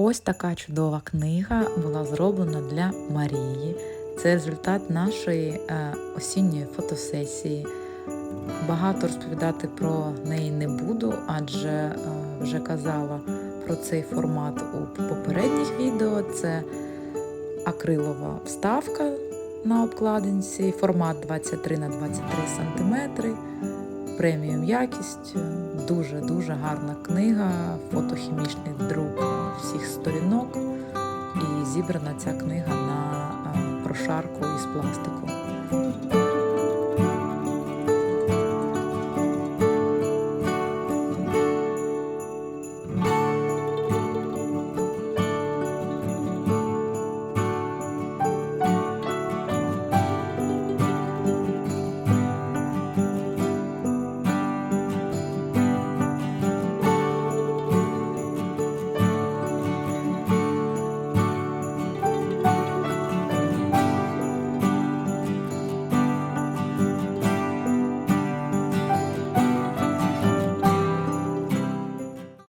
Ось така чудова книга була зроблена для Марії. Це результат нашої е, осінньої фотосесії. Багато розповідати про неї не буду, адже е, вже казала про цей формат у попередніх відео. Це акрилова вставка на обкладинці, формат 23 на 23 см, преміум якість. Дуже-дуже гарна книга, фотохімічний друк сторінок. І зібрана ця книга на прошарку із пластику.